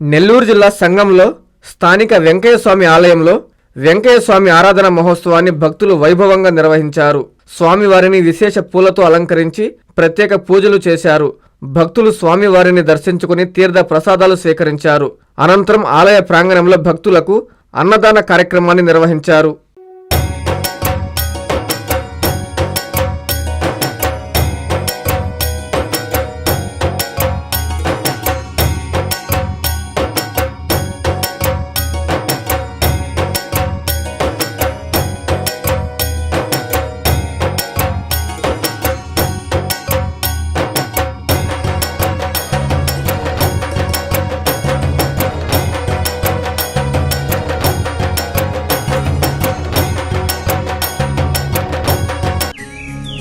నెల్లూరు జిల్లా సంఘంలో స్థానిక వెంకయ్య స్వామి ఆలయంలో వెంకయ్య స్వామి ఆరాధన మహోత్సవాన్ని భక్తులు వైభవంగా నిర్వహించారు. స్వామివారిని విశేష పూలతో అలంకరించి ప్రత్యేక పూజలు చేశారు. భక్తులు స్వామివారిని దర్శించుకుని తీర్థ ప్రసాదాలు స్వీకరించారు. అనంతరం ఆలయ ప్రాంగణంలో భక్తులకు అన్నదాన కార్యక్రమాన్ని నిర్వహించారు.